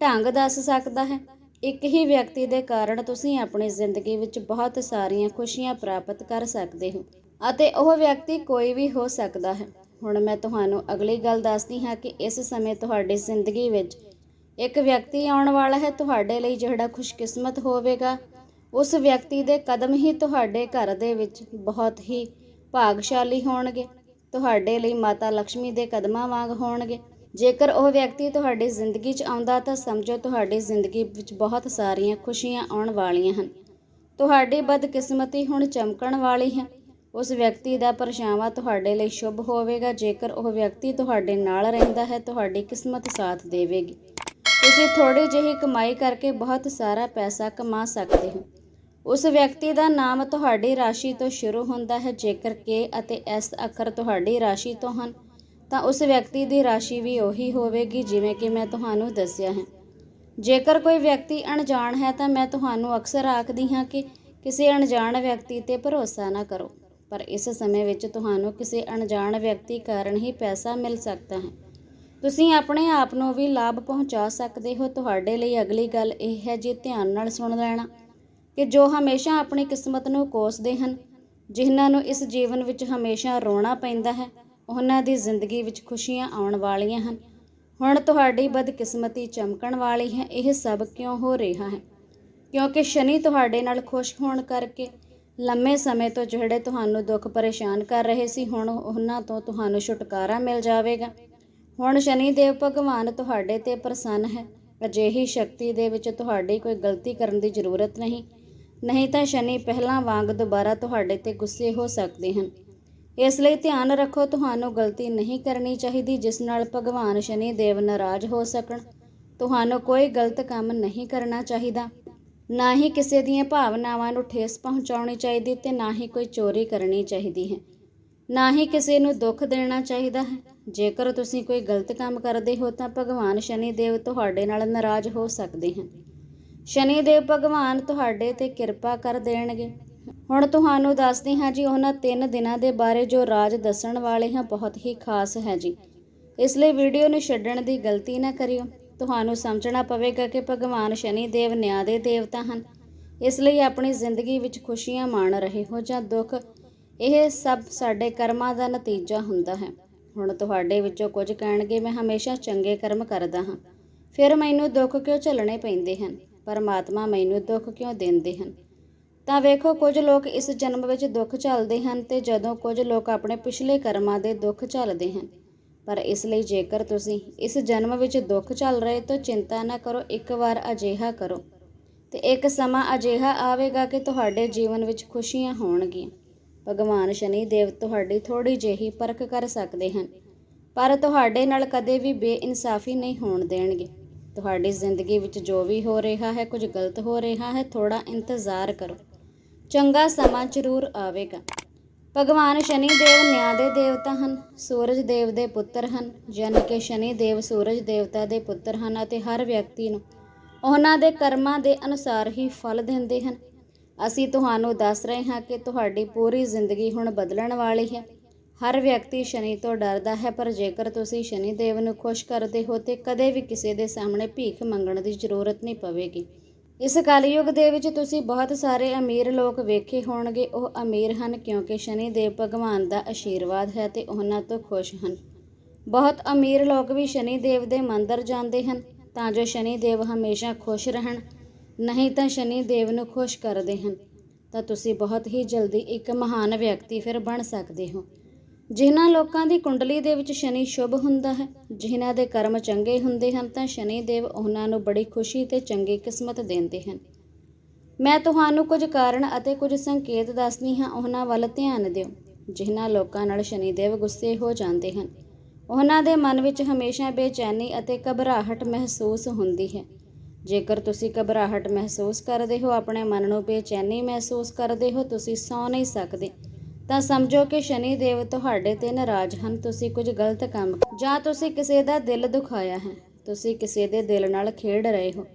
ਢੰਗ ਦੱਸ ਸਕਦਾ ਹੈ। ਇੱਕ ਹੀ ਵਿਅਕਤੀ ਦੇ ਕਾਰਨ ਤੁਸੀਂ ਆਪਣੀ ਜ਼ਿੰਦਗੀ ਵਿੱਚ ਬਹੁਤ ਸਾਰੀਆਂ ਖੁਸ਼ੀਆਂ ਪ੍ਰਾਪਤ ਕਰ ਸਕਦੇ ਹੋ ਅਤੇ ਉਹ ਵਿਅਕਤੀ ਕੋਈ ਵੀ ਹੋ ਸਕਦਾ ਹੈ। ਹੁਣ ਮੈਂ ਤੁਹਾਨੂੰ ਅਗਲੀ ਗੱਲ ਦੱਸਦੀ ਹਾਂ ਕਿ ਇਸ ਸਮੇਂ ਤੁਹਾਡੀ ਜ਼ਿੰਦਗੀ ਵਿੱਚ ਇੱਕ ਵਿਅਕਤੀ ਆਉਣ ਵਾਲਾ ਹੈ। ਤੁਹਾਡੇ ਲਈ ਜਿਹੜਾ ਖੁਸ਼ਕਿਸਮਤ ਹੋਵੇਗਾ, ਉਸ ਵਿਅਕਤੀ ਦੇ ਕਦਮ ਹੀ ਤੁਹਾਡੇ ਘਰ ਦੇ ਵਿੱਚ ਬਹੁਤ ਹੀ ਭਾਗਸ਼ਾਲੀ ਹੋਣਗੇ। ਤੁਹਾਡੇ ਲਈ ਮਾਤਾ ਲక్ష్ਮੀ ਦੇ ਕਦਮਾਂ ਵਾਂਗ ਹੋਣਗੇ। ਜੇਕਰ ਉਹ ਵਿਅਕਤੀ ਤੁਹਾਡੀ ਜ਼ਿੰਦਗੀ 'ਚ ਆਉਂਦਾ ਤਾਂ ਸਮਝੋ ਤੁਹਾਡੀ ਜ਼ਿੰਦਗੀ ਵਿੱਚ ਬਹੁਤ ਸਾਰੀਆਂ ਖੁਸ਼ੀਆਂ ਆਉਣ ਵਾਲੀਆਂ ਹਨ। ਤੁਹਾਡੀ ਬਦਕਿਸਮਤੀ ਹੁਣ ਚਮਕਣ ਵਾਲੀ ਹੈ। ਉਸ ਵਿਅਕਤੀ ਦਾ ਪਰਛਾਵਾਂ ਤੁਹਾਡੇ ਲਈ ਸ਼ੁਭ ਹੋਵੇਗਾ। ਜੇਕਰ ਉਹ ਵਿਅਕਤੀ ਤੁਹਾਡੇ ਨਾਲ ਰਹਿੰਦਾ ਹੈ, ਤੁਹਾਡੀ ਕਿਸਮਤ ਸਾਥ ਦੇਵੇਗੀ। ਤੁਸੀਂ ਥੋੜੀ ਜਿਹੀ ਕਮਾਈ ਕਰਕੇ ਬਹੁਤ ਸਾਰਾ ਪੈਸਾ ਕਮਾ ਸਕਦੇ ਹੋ। ਉਸ ਵਿਅਕਤੀ ਦਾ ਨਾਮ ਤੁਹਾਡੀ ਰਾਸ਼ੀ ਤੋਂ ਸ਼ੁਰੂ ਹੁੰਦਾ ਹੈ। ਜੇਕਰ ਕੇ ਅਤੇ ਐਸ ਅੱਖਰ ਤੁਹਾਡੀ ਰਾਸ਼ੀ ਤੋਂ ਹਨ ਤਾਂ ਉਸ ਵਿਅਕਤੀ ਦੀ ਰਾਸ਼ੀ ਵੀ ਉਹੀ ਹੋਵੇਗੀ ਜਿਵੇਂ ਕਿ ਮੈਂ ਤੁਹਾਨੂੰ ਦੱਸਿਆ ਹੈ। ਜੇਕਰ ਕੋਈ ਵਿਅਕਤੀ ਅਣਜਾਣ ਹੈ ਤਾਂ ਮੈਂ ਤੁਹਾਨੂੰ ਅਕਸਰ ਆਖਦੀ ਹਾਂ ਕਿ ਕਿਸੇ ਅਣਜਾਣ ਵਿਅਕਤੀ ਤੇ ਭਰੋਸਾ ਨਾ ਕਰੋ। ਪਰ ਇਸ ਸਮੇਂ ਵਿੱਚ ਤੁਹਾਨੂੰ ਕਿਸੇ ਅਣਜਾਣ ਵਿਅਕਤੀ ਕਾਰਨ ਹੀ ਪੈਸਾ ਮਿਲ ਸਕਦਾ ਹੈ। ਤੁਸੀਂ ਆਪਣੇ ਆਪ ਨੂੰ ਵੀ ਲਾਭ ਪਹੁੰਚਾ ਸਕਦੇ ਹੋ। ਤੁਹਾਡੇ ਲਈ ਅਗਲੀ ਗੱਲ ਇਹ ਹੈ, ਜੀ ਧਿਆਨ ਨਾਲ ਸੁਣ ਲੈਣਾ ਕਿ ਜੋ ਹਮੇਸ਼ਾ ਆਪਣੀ ਕਿਸਮਤ ਨੂੰ ਕੋਸਦੇ ਹਨ, ਜਿਨ੍ਹਾਂ ਨੂੰ ਇਸ ਜੀਵਨ ਵਿੱਚ ਹਮੇਸ਼ਾ ਰੋਣਾ ਪੈਂਦਾ ਹੈ ਉਹਨਾਂ ਦੀ ਜ਼ਿੰਦਗੀ ਵਿੱਚ ਖੁਸ਼ੀਆਂ ਆਉਣ ਵਾਲੀਆਂ ਹਨ। ਹੁਣ ਤੁਹਾਡੀ ਬਦਕਿਸਮਤੀ ਚਮਕਣ ਵਾਲੀ ਹੈ। ਇਹ ਸਭ ਕਿਉਂ ਹੋ ਰਿਹਾ ਹੈ? ਕਿਉਂਕਿ ਸ਼ਨੀ ਤੁਹਾਡੇ ਨਾਲ ਖੁਸ਼ ਹੋਣ ਕਰਕੇ ਲੰਮੇ ਸਮੇਂ ਤੋਂ ਜਿਹੜੇ ਤੁਹਾਨੂੰ ਦੁੱਖ ਪਰੇਸ਼ਾਨ ਕਰ ਰਹੇ ਸੀ, ਹੁਣ ਉਹਨਾਂ ਤੋਂ ਤੁਹਾਨੂੰ ਛੁਟਕਾਰਾ ਮਿਲ ਜਾਵੇਗਾ। ਹੁਣ ਸ਼ਨੀ ਦੇਵ ਭਗਵਾਨ ਤੁਹਾਡੇ ਤੇ ਪ੍ਰਸੰਨ ਹੈ। ਅਜਿਹੀ ਸ਼ਕਤੀ ਦੇ ਵਿੱਚ ਤੁਹਾਡੀ ਕੋਈ ਗਲਤੀ ਕਰਨ ਦੀ ਜ਼ਰੂਰਤ ਨਹੀਂ। ਨਹੀਂ ਤਾਂ ਸ਼ਨੀ ਪਹਿਲਾਂ ਵਾਂਗ ਦੁਬਾਰਾ ਤੁਹਾਡੇ ਤੇ ਗੁੱਸੇ ਹੋ ਸਕਦੇ ਹਨ। ਇਸ ਲਈ ਧਿਆਨ ਰੱਖੋ, ਤੁਹਾਨੂੰ ਗਲਤੀ ਨਹੀਂ ਕਰਨੀ ਚਾਹੀਦੀ ਜਿਸ ਨਾਲ ਭਗਵਾਨ ਸ਼ਨੀ ਦੇਵ ਨਾਰਾਜ਼ ਹੋ ਸਕਣ। ਤੁਹਾਨੂੰ ਕੋਈ ਗਲਤ ਕੰਮ ਨਹੀਂ ਕਰਨਾ ਚਾਹੀਦਾ। ਨਾ ਹੀ ਕਿਸੇ ਦੀਆਂ ਭਾਵਨਾਵਾਂ ਨੂੰ ਠੇਸ ਪਹੁੰਚਾਉਣੀ ਚਾਹੀਦੀ ਤੇ ਨਾ ਹੀ ਕੋਈ ਚੋਰੀ ਕਰਨੀ ਚਾਹੀਦੀ ਹੈ। ਨਾ ਹੀ ਕਿਸੇ ਨੂੰ ਦੁੱਖ ਦੇਣਾ ਚਾਹੀਦਾ ਹੈ। ਜੇਕਰ ਤੁਸੀਂ ਕੋਈ ਗਲਤ ਕੰਮ ਕਰਦੇ ਹੋ ਤਾਂ ਭਗਵਾਨ ਸ਼ਨੀ ਦੇਵ ਤੁਹਾਡੇ ਨਾਲ ਨਾਰਾਜ਼ ਹੋ ਸਕਦੇ ਹਨ। ਸ਼ਨੀ ਦੇਵ ਭਗਵਾਨ ਤੁਹਾਡੇ ਤੇ ਕਿਰਪਾ ਕਰ ਦੇਣਗੇ। ਹੁਣ ਤੁਹਾਨੂੰ ਦੱਸਦੇ ਹਾਂ ਜੀ, ਉਹਨਾਂ ਤਿੰਨ ਦਿਨਾਂ ਦੇ ਬਾਰੇ ਜੋ ਰਾਜ ਦੱਸਣ ਵਾਲੇ ਹਾਂ, ਬਹੁਤ ਹੀ ਖਾਸ ਹੈ ਜੀ। ਇਸ ਲਈ ਵੀਡੀਓ ਨੂੰ ਛੱਡਣ ਦੀ ਗਲਤੀ ਨਾ ਕਰਿਓ। ਤੁਹਾਨੂੰ ਸਮਝਣਾ ਪਵੇਗਾ ਕਿ ਭਗਵਾਨ ਸ਼ਨੀ ਦੇਵ ਨਿਆਂ ਦੇ ਦੇਵਤਾ ਹਨ। ਇਸ ਲਈ ਆਪਣੀ ਜ਼ਿੰਦਗੀ ਵਿੱਚ ਖੁਸ਼ੀਆਂ ਮਾਣ ਰਹੇ ਹੋ ਜਾਂ ਦੁੱਖ, ਇਹ ਸਭ ਸਾਡੇ ਕਰਮਾਂ ਦਾ ਨਤੀਜਾ ਹੁੰਦਾ ਹੈ। ਹੁਣ ਤੁਹਾਡੇ ਵਿੱਚੋਂ ਕੁਝ ਕਹਿਣਗੇ, ਮੈਂ ਹਮੇਸ਼ਾ ਚੰਗੇ ਕਰਮ ਕਰਦਾ ਹਾਂ। ਫਿਰ ਮੈਨੂੰ ਦੁੱਖ ਕਿਉਂ ਝੱਲਣੇ ਪੈਂਦੇ ਹਨ? ਪਰਮਾਤਮਾ ਮੈਨੂੰ ਦੁੱਖ ਕਿਉਂ ਦਿੰਦੇ ਹਨ? ਤਾਂ ਵੇਖੋ, ਕੁਝ ਲੋਕ ਇਸ ਜਨਮ ਵਿੱਚ ਦੁੱਖ ਝੱਲਦੇ ਹਨ ਤੇ ਜਦੋਂ ਕੁਝ ਲੋਕ ਆਪਣੇ ਪਿਛਲੇ ਕਰਮਾਂ ਦੇ ਦੁੱਖ ਝੱਲਦੇ ਹਨ। ਪਰ ਇਸ ਲਈ ਜੇਕਰ ਤੁਸੀਂ ਇਸ ਜਨਮ ਵਿੱਚ ਦੁੱਖ ਝੱਲ ਰਹੇ ਤਾਂ ਚਿੰਤਾ ਨਾ ਕਰੋ, ਇੱਕ ਵਾਰ ਅਜਿਹਾ ਕਰੋ। ਤੇ ਇੱਕ ਸਮਾਂ ਅਜਿਹਾ ਆਵੇਗਾ ਕਿ ਤੁਹਾਡੇ ਜੀਵਨ ਵਿੱਚ ਖੁਸ਼ੀਆਂ ਹੋਣਗੀਆਂ। ਭਗਵਾਨ ਸ਼ਨੀ ਦੇਵ ਤੁਹਾਡੀ ਥੋੜੀ ਜਿਹੀ ਪਰਖ ਕਰ ਸਕਦੇ ਹਨ, ਪਰ ਤੁਹਾਡੇ ਨਾਲ ਕਦੇ ਵੀ ਬੇਇਨਸਾਫੀ ਨਹੀਂ ਹੋਣ ਦੇਣਗੇ। ਤੁਹਾਡੀ ਜ਼ਿੰਦਗੀ ਵਿੱਚ ਜੋ ਵੀ ਹੋ ਰਿਹਾ ਹੈ, ਕੁਝ ਗਲਤ ਹੋ ਰਿਹਾ ਹੈ ਥੋੜਾ ਇੰਤਜ਼ਾਰ ਕਰੋ। ਚੰਗਾ ਸਮਾਂ ਜ਼ਰੂਰ ਆਵੇਗਾ। ਭਗਵਾਨ ਸ਼ਨੀ ਦੇਵ ਨਿਆਂ ਦੇ ਦੇਵਤਾ ਹਨ, ਸੂਰਜ ਦੇਵ ਦੇ ਪੁੱਤਰ ਹਨ ਯਾਨੀ ਕਿ ਸ਼ਨੀ ਦੇਵ ਸੂਰਜ ਦੇਵਤਾ ਦੇ ਪੁੱਤਰ ਹਨ ਅਤੇ ਹਰ ਵਿਅਕਤੀ ਨੂੰ ਉਹਨਾਂ ਦੇ ਕਰਮਾਂ ਦੇ ਅਨੁਸਾਰ ਹੀ ਫਲ ਦਿੰਦੇ ਹਨ। ਅਸੀਂ ਤੁਹਾਨੂੰ ਦੱਸ ਰਹੇ ਹਾਂ ਕਿ ਤੁਹਾਡੀ ਪੂਰੀ ਜ਼ਿੰਦਗੀ ਹੁਣ ਬਦਲਣ ਵਾਲੀ ਹੈ। ਹਰ ਵਿਅਕਤੀ ਸ਼ਨੀ ਤੋਂ ਡਰਦਾ ਹੈ, ਪਰ ਜੇਕਰ ਤੁਸੀਂ ਸ਼ਨੀ ਦੇਵ ਨੂੰ ਖੁਸ਼ ਕਰਦੇ ਹੋ ਤੇ ਕਦੇ ਵੀ ਕਿਸੇ ਦੇ ਸਾਹਮਣੇ ਭੀਖ ਮੰਗਣ ਦੀ ਜ਼ਰੂਰਤ ਨਹੀਂ ਪਵੇਗੀ। ਇਸ ਕਲਯੁਗ ਦੇ ਵਿੱਚ ਤੁਸੀਂ ਬਹੁਤ ਸਾਰੇ ਅਮੀਰ ਲੋਕ ਵੇਖੇ ਹੋਣਗੇ, ਉਹ ਅਮੀਰ ਹਨ ਕਿਉਂਕਿ ਸ਼ਨੀ ਦੇਵ ਭਗਵਾਨ ਦਾ ਆਸ਼ੀਰਵਾਦ ਹੈ ਤੇ ਉਹਨਾਂ ਤੋਂ ਖੁਸ਼ ਹਨ। ਬਹੁਤ ਅਮੀਰ ਲੋਕ ਵੀ ਸ਼ਨੀ ਦੇਵ ਦੇ ਮੰਦਰ ਜਾਂਦੇ ਹਨ, ਤਾਂ ਜੋ ਸ਼ਨੀ ਦੇਵ ਹਮੇਸ਼ਾ ਖੁਸ਼ ਰਹਿਣ, ਨਹੀਂ ਤਾਂ ਸ਼ਨੀ ਦੇਵ ਨੂੰ ਖੁਸ਼ ਕਰਦੇ ਹਨ। ਤਾਂ ਤੁਸੀਂ ਬਹੁਤ ਹੀ ਜਲਦੀ ਇੱਕ ਮਹਾਨ ਵਿਅਕਤੀ ਫਿਰ ਬਣ ਸਕਦੇ ਹੋ। ਜਿਨ੍ਹਾਂ ਲੋਕਾਂ ਦੀ ਕੁੰਡਲੀ ਦੇ ਵਿੱਚ ਸ਼ਨੀ ਸ਼ੁਭ ਹੁੰਦਾ ਹੈ, ਜਿਨ੍ਹਾਂ ਦੇ ਕਰਮ ਚੰਗੇ ਹੁੰਦੇ ਹਨ ਤਾਂ ਸ਼ਨੀ ਦੇਵ ਉਹਨਾਂ ਨੂੰ ਬੜੀ ਖੁਸ਼ੀ ਤੇ ਚੰਗੀ ਕਿਸਮਤ ਦਿੰਦੇ ਹਨ। ਮੈਂ ਤੁਹਾਨੂੰ ਕੁਝ ਕਾਰਨ ਅਤੇ ਕੁਝ ਸੰਕੇਤ ਦੱਸਦੀ ਹਾਂ, ਉਹਨਾਂ ਵੱਲ ਧਿਆਨ ਦਿਓ, ਜਿਨ੍ਹਾਂ ਲੋਕਾਂ ਨਾਲ ਸ਼ਨੀ ਦੇਵ ਗੁੱਸੇ ਹੋ ਜਾਂਦੇ ਹਨ। ਉਹਨਾਂ ਦੇ ਮਨ ਵਿੱਚ ਹਮੇਸ਼ਾ ਬੇਚੈਨੀ ਅਤੇ ਘਬਰਾਹਟ ਮਹਿਸੂਸ ਹੁੰਦੀ ਹੈ। ਜੇਕਰ ਤੁਸੀਂ ਘਬਰਾਹਟ ਮਹਿਸੂਸ ਕਰਦੇ ਹੋ, ਆਪਣੇ ਮਨ ਨੂੰ ਬੇਚੈਨੀ ਮਹਿਸੂਸ ਕਰਦੇ ਹੋ, ਤੁਸੀਂ ਸੌ ਨਹੀਂ ਸਕਦੇ। ਤਾਂ ਸਮਝੋ ਕਿ ਸ਼ਨੀ ਦੇਵ ਤੁਹਾਡੇ ਤੇ ਨਾਰਾਜ਼ ਹਨ, ਤੁਸੀਂ ਕੁਝ ਗਲਤ ਕੰਮ ਜਾਂ ਤੁਸੀਂ ਕਿਸੇ ਦਾ ਦਿਲ ਦੁਖਾਇਆ ਹੈ, ਤੁਸੀਂ ਕਿਸੇ ਦੇ ਦਿਲ ਨਾਲ ਖੇਡ ਰਹੇ ਹੋ।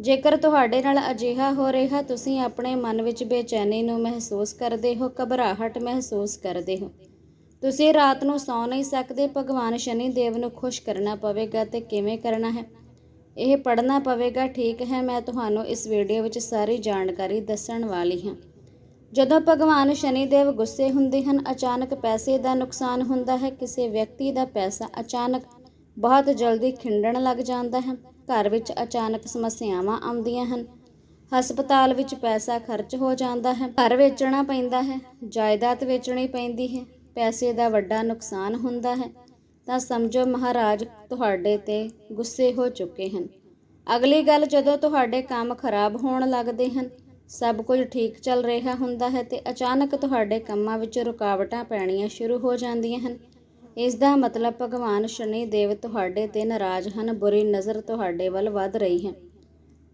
ਜੇਕਰ ਤੁਹਾਡੇ ਨਾਲ ਅਜਿਹਾ ਹੋ ਰਿਹਾ, ਤੁਸੀਂ ਆਪਣੇ ਮਨ ਵਿੱਚ ਬੇਚੈਨੀ ਨੂੰ ਮਹਿਸੂਸ ਕਰਦੇ ਹੋ, ਘਬਰਾਹਟ ਮਹਿਸੂਸ ਕਰਦੇ ਹੋ। ਤੁਸੀਂ ਰਾਤ ਨੂੰ ਸੌ ਨਹੀਂ ਸਕਦੇ, ਭਗਵਾਨ ਸ਼ਨੀ ਦੇਵ ਨੂੰ ਖੁਸ਼ ਕਰਨਾ ਪਵੇਗਾ ਤੇ ਕਿਵੇਂ ਕਰਨਾ ਹੈ? ਇਹ ਪੜ੍ਹਨਾ ਪਵੇਗਾ, ਠੀਕ ਹੈ, ਮੈਂ ਤੁਹਾਨੂੰ ਇਸ ਵੀਡੀਓ ਵਿੱਚ ਸਾਰੀ ਜਾਣਕਾਰੀ ਦੱਸਣ ਵਾਲੀ ਹਾਂ। ਜਦੋਂ ਭਗਵਾਨ ਸ਼ਨੀਦੇਵ ਗੁੱਸੇ ਹੁੰਦੇ ਹਨ, ਅਚਾਨਕ ਪੈਸੇ ਦਾ ਨੁਕਸਾਨ ਹੁੰਦਾ ਹੈ। ਕਿਸੇ ਵਿਅਕਤੀ ਦਾ ਪੈਸਾ ਅਚਾਨਕ ਬਹੁਤ ਜਲਦੀ ਖਿੰਡਣ ਲੱਗ ਜਾਂਦਾ ਹੈ। ਘਰ ਵਿੱਚ ਅਚਾਨਕ ਸਮੱਸਿਆਵਾਂ ਆਉਂਦੀਆਂ ਹਨ। ਹਸਪਤਾਲ ਵਿੱਚ ਪੈਸਾ ਖਰਚ ਹੋ ਜਾਂਦਾ ਹੈ। ਘਰ ਵੇਚਣਾ ਪੈਂਦਾ ਹੈ, ਜਾਇਦਾਦ ਵੇਚਣੀ ਪੈਂਦੀ ਹੈ, ਪੈਸੇ ਦਾ ਵੱਡਾ ਨੁਕਸਾਨ ਹੁੰਦਾ ਹੈ। ਤਾਂ ਸਮਝੋ ਮਹਾਰਾਜ, ਤੁਹਾਡੇ ਤੇ ਗੁੱਸੇ ਹੋ ਚੁੱਕੇ ਹਨ। ਅਗਲੀ ਗੱਲ, ਜਦੋਂ ਤੁਹਾਡੇ ਕੰਮ ਖਰਾਬ ਹੋਣ ਲੱਗਦੇ ਹਨ ਸਭ ਕੁਝ ਠੀਕ ਚੱਲ ਰਿਹਾ ਹੁੰਦਾ ਹੈ ਤੇ ਅਚਾਨਕ ਤੁਹਾਡੇ ਕੰਮਾਂ ਵਿੱਚ ਰੁਕਾਵਟਾਂ ਪੈਣੀਆਂ ਸ਼ੁਰੂ ਹੋ ਜਾਂਦੀਆਂ ਹਨ। ਇਸ ਦਾ ਮਤਲਬ ਭਗਵਾਨ ਸ਼ਨੀ ਦੇਵ ਤੁਹਾਡੇ ਤੇ ਨਾਰਾਜ਼ ਹਨ, ਬੁਰੀ ਨਜ਼ਰ ਤੁਹਾਡੇ ਵੱਲ ਵੱਧ ਰਹੀ ਹੈ।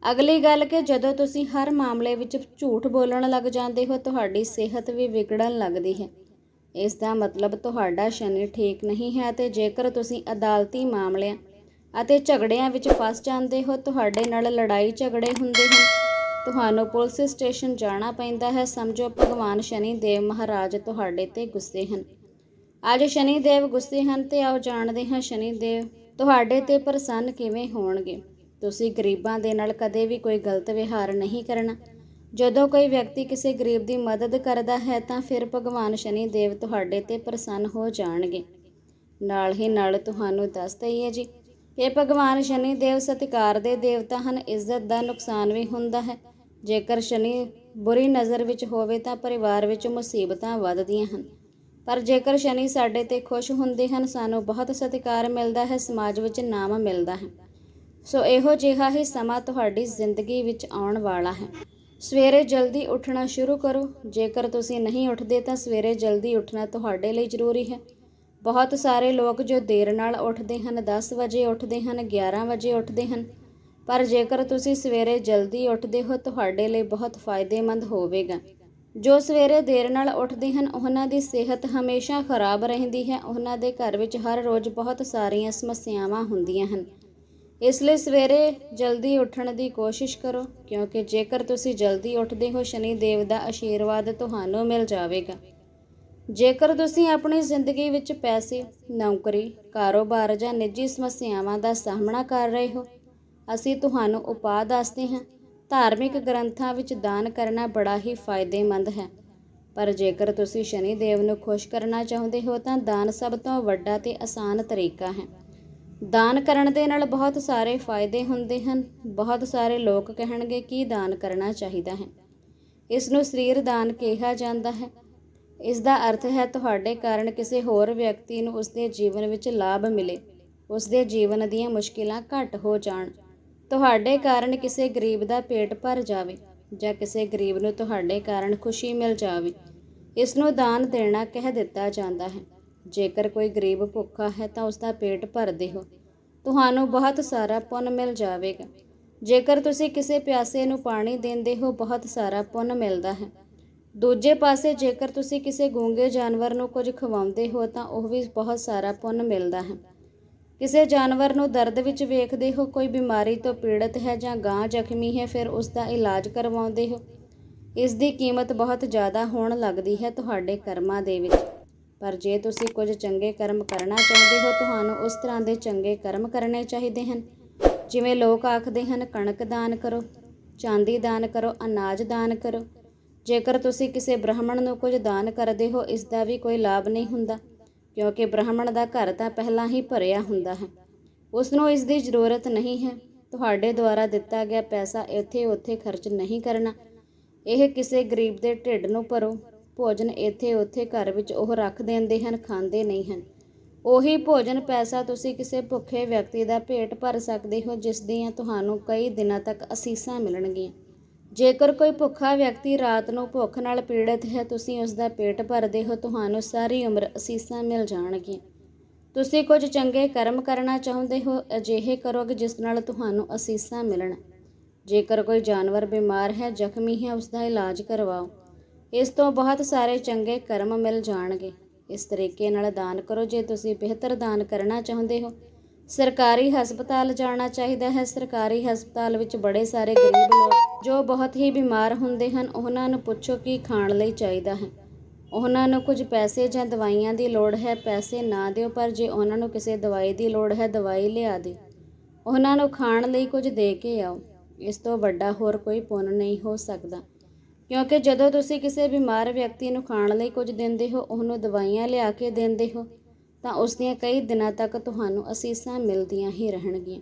ਅਗਲੀ ਗੱਲ ਕਿ ਜਦੋਂ ਤੁਸੀਂ ਹਰ ਮਾਮਲੇ ਵਿੱਚ ਝੂਠ ਬੋਲਣ ਲੱਗ ਜਾਂਦੇ ਹੋ, ਤੁਹਾਡੀ ਸਿਹਤ ਵੀ ਵਿਗੜਨ ਲੱਗਦੀ ਹੈ। ਇਸ ਦਾ ਮਤਲਬ ਤੁਹਾਡਾ ਸ਼ਨੀ ਠੀਕ ਨਹੀਂ ਹੈ ਤੇ ਜੇਕਰ ਤੁਸੀਂ ਅਦਾਲਤੀ ਮਾਮਲਿਆਂ ਅਤੇ ਝਗੜਿਆਂ ਵਿੱਚ ਫਸ ਜਾਂਦੇ ਹੋ, ਤੁਹਾਡੇ ਨਾਲ ਲੜਾਈ ਝਗੜੇ ਹੁੰਦੇ ਹਨ। ਤੁਹਾਨੂੰ ਪੁਲਿਸ ਸਟੇਸ਼ਨ ਜਾਣਾ ਪੈਂਦਾ ਹੈ। ਸਮਝੋ, ਭਗਵਾਨ ਸ਼ਨੀ ਦੇਵ ਮਹਾਰਾਜ ਤੁਹਾਡੇ ਤੇ ਗੁੱਸੇ ਹਨ। ਅੱਜ ਸ਼ਨੀ ਦੇਵ ਗੁੱਸੇ ਹਨ ਤੇ ਆਓ ਜਾਣਦੇ ਹਾਂ ਸ਼ਨੀ ਦੇਵ ਤੁਹਾਡੇ ਤੇ ਪ੍ਰਸੰਨ ਕਿਵੇਂ ਹੋਣਗੇ। ਤੁਸੀਂ ਗਰੀਬਾਂ ਦੇ ਨਾਲ ਕਦੇ ਵੀ ਕੋਈ ਗਲਤ ਵਿਹਾਰ ਨਹੀਂ ਕਰਨਾ। ਜਦੋਂ ਕੋਈ ਵਿਅਕਤੀ ਕਿਸੇ ਗਰੀਬ ਦੀ ਮਦਦ ਕਰਦਾ ਹੈ ਤਾਂ ਫਿਰ ਭਗਵਾਨ ਸ਼ਨੀ ਦੇਵ ਤੁਹਾਡੇ ਤੇ ਪ੍ਰਸੰਨ ਹੋ ਜਾਣਗੇ। ਨਾਲ ਹੀ ਨਾਲ ਤੁਹਾਨੂੰ ਦੱਸ ਦਈਏ ਜੀ, ਇਹ ਭਗਵਾਨ ਸ਼ਨੀ ਦੇਵ ਸਤਿਕਾਰ ਦੇ ਦੇਵਤਾ ਹਨ। ਇੱਜ਼ਤ ਦਾ ਨੁਕਸਾਨ ਵੀ ਹੁੰਦਾ ਹੈ। ਜੇਕਰ ਸ਼ਨੀ ਬੁਰੀ ਨਜ਼ਰ ਵਿੱਚ ਹੋਵੇ ਤਾਂ ਪਰਿਵਾਰ ਵਿੱਚ ਮੁਸੀਬਤਾਂ ਵੱਧਦੀਆਂ ਹਨ। ਪਰ ਜੇਕਰ ਸ਼ਨੀ ਸਾਡੇ ਤੇ ਖੁਸ਼ ਹੁੰਦੇ ਹਨ, ਸਾਨੂੰ ਬਹੁਤ ਸਤਿਕਾਰ ਮਿਲਦਾ ਹੈ, ਸਮਾਜ ਵਿੱਚ ਨਾਮ ਮਿਲਦਾ ਹੈ। ਸੋ ਇਹੋ ਜਿਹਾ ਹੀ ਸਮਾਂ ਤੁਹਾਡੀ ਜ਼ਿੰਦਗੀ ਵਿੱਚ ਆਉਣ ਵਾਲਾ ਹੈ। ਸਵੇਰੇ ਜਲਦੀ ਉੱਠਣਾ ਸ਼ੁਰੂ ਕਰੋ। ਜੇਕਰ ਤੁਸੀਂ ਨਹੀਂ ਉੱਠਦੇ ਤਾਂ ਸਵੇਰੇ ਜਲਦੀ ਉੱਠਣਾ ਤੁਹਾਡੇ ਲਈ ਜ਼ਰੂਰੀ ਹੈ। ਬਹੁਤ ਸਾਰੇ ਲੋਕ ਜੋ ਦੇਰ ਨਾਲ ਉੱਠਦੇ ਹਨ 10 ਵਜੇ ਉੱਠਦੇ ਹਨ 11 ਵਜੇ ਉੱਠਦੇ ਹਨ ਪਰ ਜੇਕਰ ਤੁਸੀਂ ਸਵੇਰੇ ਜਲਦੀ ਉੱਠਦੇ ਹੋ, ਤੁਹਾਡੇ ਲਈ ਬਹੁਤ ਫਾਇਦੇਮੰਦ ਹੋਵੇਗਾ। ਜੋ ਸਵੇਰੇ ਦੇਰ ਨਾਲ ਉੱਠਦੇ ਹਨ, ਉਹਨਾਂ ਦੀ ਸਿਹਤ ਹਮੇਸ਼ਾ ਖਰਾਬ ਰਹਿੰਦੀ ਹੈ। ਉਹਨਾਂ ਦੇ ਘਰ ਵਿੱਚ ਹਰ ਰੋਜ਼ ਬਹੁਤ ਸਾਰੀਆਂ ਸਮੱਸਿਆਵਾਂ ਹੁੰਦੀਆਂ ਹਨ। ਇਸ ਲਈ ਸਵੇਰੇ ਜਲਦੀ ਉੱਠਣ ਦੀ ਕੋਸ਼ਿਸ਼ ਕਰੋ, ਕਿਉਂਕਿ ਜੇਕਰ ਤੁਸੀਂ ਜਲਦੀ ਉੱਠਦੇ ਹੋ, ਸ਼ਨੀ ਦੇਵ ਦਾ ਆਸ਼ੀਰਵਾਦ ਤੁਹਾਨੂੰ ਮਿਲ ਜਾਵੇਗਾ। ਜੇਕਰ ਤੁਸੀਂ ਆਪਣੀ ਜ਼ਿੰਦਗੀ ਵਿੱਚ ਪੈਸੇ, ਨੌਕਰੀ, ਕਾਰੋਬਾਰ ਜਾਂ ਨਿੱਜੀ ਸਮੱਸਿਆਵਾਂ ਦਾ ਸਾਹਮਣਾ ਕਰ ਰਹੇ ਹੋ ਅਸੀਂ ਤੁਹਾਨੂੰ ਉਪਾਅ ਦੱਸਦੇ ਹਾਂ। ਧਾਰਮਿਕ ਗ੍ਰੰਥਾਂ ਵਿੱਚ ਦਾਨ ਕਰਨਾ ਬੜਾ ਹੀ ਫਾਇਦੇਮੰਦ ਹੈ। ਪਰ ਜੇਕਰ ਤੁਸੀਂ ਸ਼ਨੀ ਦੇਵ ਨੂੰ ਖੁਸ਼ ਕਰਨਾ ਚਾਹੁੰਦੇ ਹੋ, ਤਾਂ ਦਾਨ ਸਭ ਤੋਂ ਵੱਡਾ ਤੇ ਆਸਾਨ ਤਰੀਕਾ ਹੈ। ਦਾਨ ਕਰਨ ਦੇ ਨਾਲ ਬਹੁਤ ਸਾਰੇ ਫਾਇਦੇ ਹੁੰਦੇ ਹਨ। ਬਹੁਤ ਸਾਰੇ ਲੋਕ ਕਹਿਣਗੇ ਕਿ ਦਾਨ ਕਰਨਾ ਚਾਹੀਦਾ ਹੈ। ਇਸ ਨੂੰ ਸਰੀਰ ਦਾਨ ਕਿਹਾ ਜਾਂਦਾ ਹੈ। ਇਸ ਦਾ ਅਰਥ ਹੈ, ਤੁਹਾਡੇ ਕਾਰਨ ਕਿਸੇ ਹੋਰ ਵਿਅਕਤੀ ਨੂੰ ਉਸਦੇ ਜੀਵਨ ਵਿੱਚ ਲਾਭ ਮਿਲੇ। ਉਸਦੇ ਜੀਵਨ ਦੀਆਂ ਮੁਸ਼ਕਿਲਾਂ ਘੱਟ ਹੋ ਜਾਣ। ਤੁਹਾਡੇ ਕਾਰਨ ਕਿਸੇ ਗਰੀਬ ਦਾ ਪੇਟ ਭਰ ਜਾਵੇ ਜਾਂ ਕਿਸੇ ਗਰੀਬ ਨੂੰ ਤੁਹਾਡੇ ਕਾਰਨ ਖੁਸ਼ੀ ਮਿਲ ਜਾਵੇ, ਇਸ ਨੂੰ ਦਾਨ ਦੇਣਾ ਕਹਿ ਦਿੱਤਾ ਜਾਂਦਾ ਹੈ। ਜੇਕਰ ਕੋਈ ਗਰੀਬ ਭੁੱਖਾ ਹੈ ਤਾਂ ਉਸ ਦਾ ਪੇਟ ਭਰਦੇ ਹੋ ਤੁਹਾਨੂੰ ਬਹੁਤ ਸਾਰਾ ਪੁੰਨ ਮਿਲ ਜਾਵੇਗਾ। ਜੇਕਰ ਤੁਸੀਂ ਕਿਸੇ ਪਿਆਸੇ ਨੂੰ ਪਾਣੀ ਦਿੰਦੇ ਹੋ, ਬਹੁਤ ਸਾਰਾ ਪੁੰਨ ਮਿਲਦਾ ਹੈ। ਦੂਜੇ ਪਾਸੇ ਜੇਕਰ ਤੁਸੀਂ ਕਿਸੇ ਗੂੰਗੇ ਜਾਨਵਰ ਨੂੰ ਕੁਝ ਖਵਾਉਂਦੇ ਹੋ, ਤਾਂ ਉਹ ਵੀ ਬਹੁਤ ਸਾਰਾ ਪੁੰਨ ਮਿਲਦਾ ਹੈ। ਕਿਸੇ ਜਾਨਵਰ ਨੂੰ ਦਰਦ ਵਿੱਚ ਵੇਖਦੇ ਹੋ, ਕੋਈ ਬਿਮਾਰੀ ਤੋਂ ਪੀੜਤ ਹੈ ਜਾਂ ਗਾਂ ਜ਼ਖਮੀ ਹੈ, ਫਿਰ ਉਸ ਦਾ ਇਲਾਜ ਕਰਵਾਉਂਦੇ ਹੋ। ਇਸ ਦੀ ਕੀਮਤ ਬਹੁਤ ਜ਼ਿਆਦਾ ਹੋਣ ਲੱਗਦੀ ਹੈ ਤੁਹਾਡੇ ਕਰਮਾਂ ਦੇ ਵਿੱਚ। ਪਰ ਜੇ ਤੁਸੀਂ ਕੁਝ ਚੰਗੇ ਕਰਮ ਕਰਨਾ ਚਾਹੁੰਦੇ ਹੋ, ਤੁਹਾਨੂੰ ਉਸ ਤਰ੍ਹਾਂ ਦੇ ਚੰਗੇ ਕਰਮ ਕਰਨੇ ਚਾਹੀਦੇ ਹਨ। ਜਿਵੇਂ ਲੋਕ ਆਖਦੇ ਹਨ, ਕਣਕ ਦਾਨ ਕਰੋ, ਚਾਂਦੀ ਦਾਨ ਕਰੋ, ਅਨਾਜ ਦਾਨ ਕਰੋ। ਜੇਕਰ ਤੁਸੀਂ ਕਿਸੇ ਬ੍ਰਾਹਮਣ ਨੂੰ ਕੁਝ ਦਾਨ ਕਰਦੇ ਹੋ, ਇਸ ਦਾ ਵੀ ਕੋਈ ਲਾਭ ਨਹੀਂ ਹੁੰਦਾ। ਕਿਉਂਕਿ ਬ੍ਰਾਹਮਣ ਦਾ ਘਰ ਤਾਂ ਪਹਿਲਾਂ ਹੀ ਭਰਿਆ ਹੁੰਦਾ ਹੈ। ਉਸ ਨੂੰ ਇਸ ਦੀ ਜ਼ਰੂਰਤ ਨਹੀਂ ਹੈ। ਤੁਹਾਡੇ ਦੁਆਰਾ ਦਿੱਤਾ ਗਿਆ ਪੈਸਾ ਇੱਥੇ ਉੱਥੇ ਖਰਚ ਨਹੀਂ ਕਰਨਾ। ਇਹ ਕਿਸੇ ਗਰੀਬ ਦੇ ਢਿੱਡ ਨੂੰ ਭਰੋ। ਭੋਜਨ ਇੱਥੇ ਉੱਥੇ ਘਰ ਵਿੱਚ ਉਹ ਰੱਖ ਦਿੰਦੇ ਹਨ, ਖਾਂਦੇ ਨਹੀਂ ਹਨ। ਉਹੀ ਭੋਜਨ ਪੈਸਾ ਤੁਸੀਂ ਕਿਸੇ ਭੁੱਖੇ ਵਿਅਕਤੀ ਦਾ ਪੇਟ ਭਰ ਸਕਦੇ ਹੋ, ਜਿਸ ਦੀਆਂ ਤੁਹਾਨੂੰ ਕਈ ਦਿਨਾਂ ਤੱਕ ਅਸੀਸਾਂ ਮਿਲਣਗੀਆਂ। ਜੇਕਰ ਕੋਈ ਭੁੱਖਾ ਵਿਅਕਤੀ ਰਾਤ ਨੂੰ ਭੁੱਖ ਨਾਲ ਪੀੜਤ ਹੈ, ਤੁਸੀਂ ਉਸ ਦਾ ਪੇਟ ਭਰਦੇ ਹੋ, ਤੁਹਾਨੂੰ ਸਾਰੀ ਉਮਰ ਅਸੀਸਾਂ ਮਿਲ ਜਾਣਗੀਆਂ। ਤੁਸੀਂ ਕੁਝ ਚੰਗੇ ਕਰਮ ਕਰਨਾ ਚਾਹੁੰਦੇ ਹੋ, ਅਜਿਹੇ ਕਰੋਗੇ ਜਿਸ ਨਾਲ ਤੁਹਾਨੂੰ ਅਸੀਸਾਂ ਮਿਲਣ। ਜੇਕਰ ਕੋਈ ਜਾਨਵਰ ਬਿਮਾਰ ਹੈ, ਜ਼ਖਮੀ ਹੈ, ਉਸ ਦਾ ਇਲਾਜ ਕਰਵਾਓ। ਇਸ ਤੋਂ ਬਹੁਤ ਸਾਰੇ ਚੰਗੇ ਕਰਮ ਮਿਲ ਜਾਣਗੇ। ਇਸ ਤਰੀਕੇ ਨਾਲ ਦਾਨ ਕਰੋ, ਜੇ ਤੁਸੀਂ ਬਿਹਤਰ ਦਾਨ ਕਰਨਾ ਚਾਹੁੰਦੇ ਹੋ ਸਰਕਾਰੀ ਹਸਪਤਾਲ ਜਾਣਾ ਚਾਹੀਦਾ ਹੈ। ਸਰਕਾਰੀ ਹਸਪਤਾਲ ਵਿੱਚ ਬੜੇ ਸਾਰੇ ਗਰੀਬ ਲੋਕ ਜੋ ਬਹੁਤ ਹੀ ਬਿਮਾਰ ਹੁੰਦੇ ਹਨ, ਉਹਨਾਂ ਨੂੰ ਪੁੱਛੋ ਕੀ ਖਾਣ ਲਈ ਚਾਹੀਦਾ ਹੈ। ਉਹਨਾਂ ਨੂੰ ਕੁਝ ਪੈਸੇ ਜਾਂ ਦਵਾਈਆਂ ਦੀ ਲੋੜ ਹੈ। ਪੈਸੇ ਨਾ ਦਿਓ, ਪਰ ਜੇ ਉਹਨਾਂ ਨੂੰ ਕਿਸੇ ਦਵਾਈ ਦੀ ਲੋੜ ਹੈ, ਦਵਾਈ ਲਿਆ ਦਿਓ। ਉਹਨਾਂ ਨੂੰ ਖਾਣ ਲਈ ਕੁਝ ਦੇ ਕੇ ਆਓ। ਇਸ ਤੋਂ ਵੱਡਾ ਹੋਰ ਕੋਈ ਪੁੰਨ ਨਹੀਂ ਹੋ ਸਕਦਾ। ਕਿਉਂਕਿ ਜਦੋਂ ਤੁਸੀਂ ਕਿਸੇ ਬਿਮਾਰ ਵਿਅਕਤੀ ਨੂੰ ਖਾਣ ਲਈ ਕੁਝ ਦਿੰਦੇ ਹੋ, ਉਹਨੂੰ ਦਵਾਈਆਂ ਲਿਆ ਕੇ ਦਿੰਦੇ ਹੋ ਤਾਂ ਉਸ ਦੀਆਂ ਕਈ ਦਿਨਾਂ ਤੱਕ ਤੁਹਾਨੂੰ ਅਸੀਸਾਂ ਮਿਲਦੀਆਂ ਹੀ ਰਹਿਣਗੀਆਂ।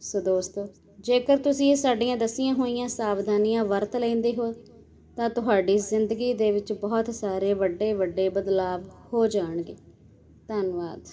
ਸੋ ਦੋਸਤੋ, ਜੇਕਰ ਤੁਸੀਂ ਇਹ ਸਾਡੀਆਂ ਦੱਸੀਆਂ ਹੋਈਆਂ ਸਾਵਧਾਨੀਆਂ ਵਰਤ ਲੈਂਦੇ ਹੋ, ਤਾਂ ਤੁਹਾਡੀ ਜ਼ਿੰਦਗੀ ਦੇ ਵਿੱਚ ਬਹੁਤ ਸਾਰੇ ਵੱਡੇ ਵੱਡੇ ਬਦਲਾਵ ਹੋ ਜਾਣਗੇ। ਧੰਨਵਾਦ।